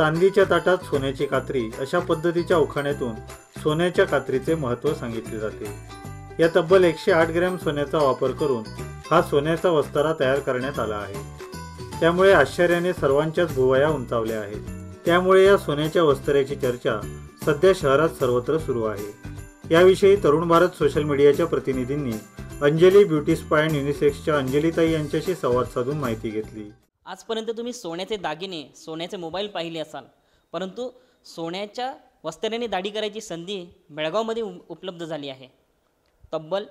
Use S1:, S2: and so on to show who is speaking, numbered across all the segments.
S1: चांदीच्या ताटात सोन्याची कात्री अशा पद्धतीच्या उखाण्यातून सोन्याच्या कात्रीचे महत्त्व सांगितले जाते. या तब्बल एकशे आठ ग्रॅम सोन्याचा वापर करून हा सोन्याचा वस्तारा तयार करण्यात आला आहे. त्यामुळे आश्चर्याने सर्वांच्याच भुवया उंचावल्या आहेत. त्यामुळे या सोन्याच्या वस्त्र्याची चर्चा सध्या शहरात सर्वत्र सुरू आहे. याविषयी तरुण भारत सोशल मीडियाच्या प्रतिनिधींनी अंजली ब्युटी स्पा अँड युनिसेक्सच्या अंजलीताई यांच्याशी संवाद साधून माहिती घेतली.
S2: आजपर्यंत तुम्ही सोन्याचे दागिने सोन्याचे मोबाईल पाहिले असाल. परंतु सोन्याच्या वस्त्राने दाढी करायची संधी बेळगावमध्ये उपलब्ध झाली आहे. तब्बल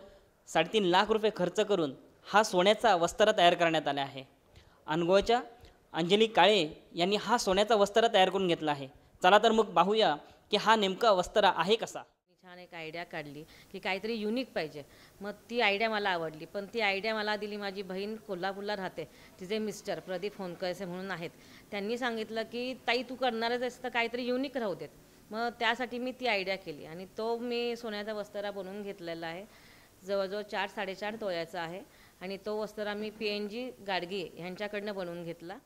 S2: साडेतीन लाख रुपये खर्च करून हा सोन्याचा वस्त्रा तयार करण्यात आला आहे. अनगोळच्या अंजली काळे यांनी हा सोन्याचा वस्त्रा तयार करून घेतला आहे. चला तर मग पाहूया की हा नेमका वस्त्रा आहे कसा.
S3: छान एक आयडिया काढली की काहीतरी युनिक पाहिजे. मग ती आयडिया मला आवडली. पण ती आयडिया मला दिली माझी बहीण कोल्हापूरला राहते. तिचे मिस्टर प्रदीप होनकळसे म्हणून आहेत. त्यांनी सांगितलं की ताई तू करणारच आहेस तर काहीतरी युनिक राहू देत. मग त्यासाठी मी ती आयडिया केली आणि तो मी सोन्याचा वस्त्रा बनवून घेतलेला आहे. जवळजवळ चार साडेचार तोळ्याचा आहे. आणि तो वस्त्रा मी पी एन जी गाडगे ह्यांच्याकडनं बनवून घेतला.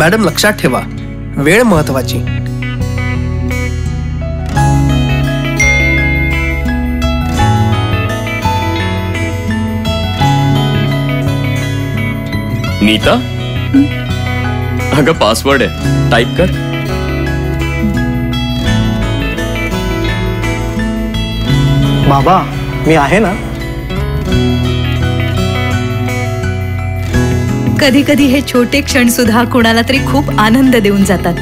S4: मॅडम लक्षात ठेवा. वेळ महत्वाची.
S5: नीता? अगं पासवर्ड आहे. टाईप कर.
S4: बाबा मी आहे ना?
S6: कधी कधी हे छोटे क्षण सुद्धा कोणाला तरी खूप आनंद देऊन जातात.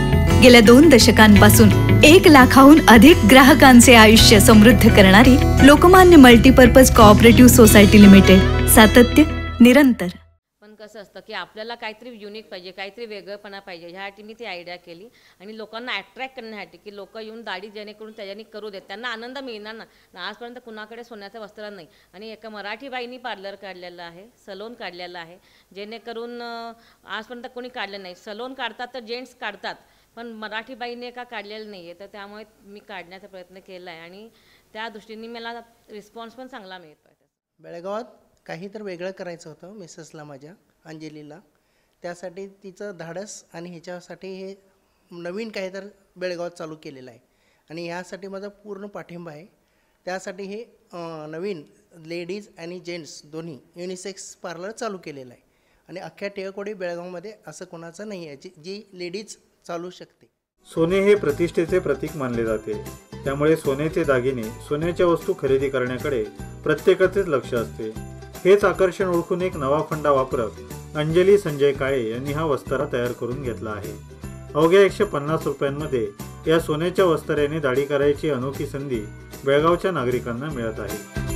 S6: गेल्या दोन दशकांपासून एक लाखाहून अधिक ग्राहकांचे आयुष्य समृद्ध करणारी Lokmanya multipurpose cooperative society limited सातत्य निरंतर.
S3: कसं असतं की आपल्याला काहीतरी युनिक पाहिजे काहीतरी वेगळंपणा पाहिजे. ह्यासाठी मी ती आयडिया केली. आणि लोकांना अट्रॅक्ट करण्यासाठी की लोक येऊन दाढी जेणेकरून त्याच्यानी करू देत. त्यांना आनंद मिळणार ना. आजपर्यंत कुणाकडे सोन्याचं वस्त्र नाही. आणि एका मराठी बाईनी पार्लर काढलेलं आहे सलोन काढलेलं आहे. जेणेकरून आजपर्यंत कोणी काढलं नाही. सलोन काढतात तर जेंट्स काढतात. पण मराठी बाईने का काढलेलं नाही आहे तर त्यामुळे मी काढण्याचा प्रयत्न केला आहे आणि त्या दृष्टीने मला रिस्पॉन्स पण चांगला मिळतो आहे
S7: बेळगावात काही तर वेगळं करायचं होतं मिसेसला माझ्या. अंजलीला. त्यासाठी तिचं धाडस आणि ह्याच्यासाठी हे नवीन काही तर बेळगावात चालू केलेलं आहे. आणि ह्यासाठी माझा पूर्ण पाठिंबा आहे. त्यासाठी हे नवीन लेडीज आणि जेंट्स दोन्ही युनिसेक्स पार्लर चालू केलेलं आहे. आणि अख्ख्या टिळकोडी बेळगावमध्ये असं कोणाचं नाही आहे जी जी लेडीज चालू शकते.
S1: सोने हे प्रतिष्ठेचे प्रतीक मानले जाते. त्यामुळे सोन्याचे दागिने सोन्याच्या वस्तू खरेदी करण्याकडे प्रत्येकाचेच लक्ष असते. हेच आकर्षण ओळखून एक नवा फंडा वापरत अंजली संजय काळे यांनी हा वस्तारा तयार करून घेतला आहे. अवघ्या एकशे पन्नास रुपयांमध्ये या सोन्याच्या वस्ताऱ्याने दाढी करायची अनोखी संधी बेळगावच्या नागरिकांना मिळत आहे.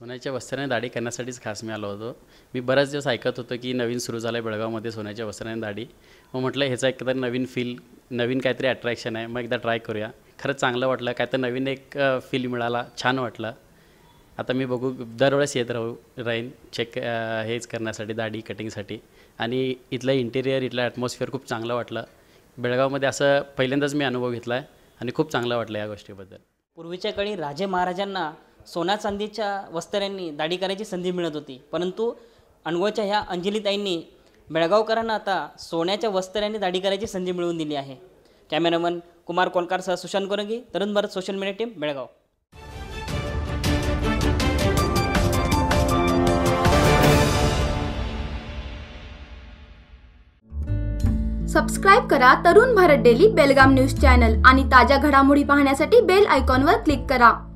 S8: सोन्याच्या वस्त्राने दाढी करण्यासाठीच खास मी आलो होतो. मी बऱ्याच दिवस ऐकत होतो की नवीन सुरू झालं आहे बेळगावमध्ये सोन्याच्या वस्त्राने दाढी. मग म्हटलं ह्याचा एक तर नवीन फील नवीन काहीतरी अट्रॅक्शन आहे. मग एकदा ट्राय करूया. खरंच चांगलं वाटलं. काय तर नवीन एक फील मिळाला. छान वाटलं. आता मी बघू दरवेळेस येत राहू राहीन चेक हेच करण्यासाठी दाढी कटिंगसाठी आणि इथलं इंटेरियर इथलं ॲटमॉस्फिअर खूप चांगलं वाटलं. बेळगावमध्ये असं पहिल्यांदाच मी अनुभव घेतला आहे आणि खूप चांगलं वाटलं या गोष्टीबद्दल.
S2: पूर्वीच्या काळी राजे महाराजांना सोना चांदीच्या वस्त्र्यांनी दाढी करायची संधी मिळत होती. परंतु अनगोळच्या ह्या अंजलीताईंनी बेळगावकरांना आता सोन्याच्या वस्त्र्यांनी दाढी करायची संधी मिळवून दिली आहे. Cameraman Kumar कोलकारसह Sushant Korangi Tarun Bharat social media team Belgaum.
S9: Subscribe करा Tarun Bharat daily Belgaum news channel आणि ताज्या घडामोडी पाहण्यासाठी बेल आयकॉनवर क्लिक करा.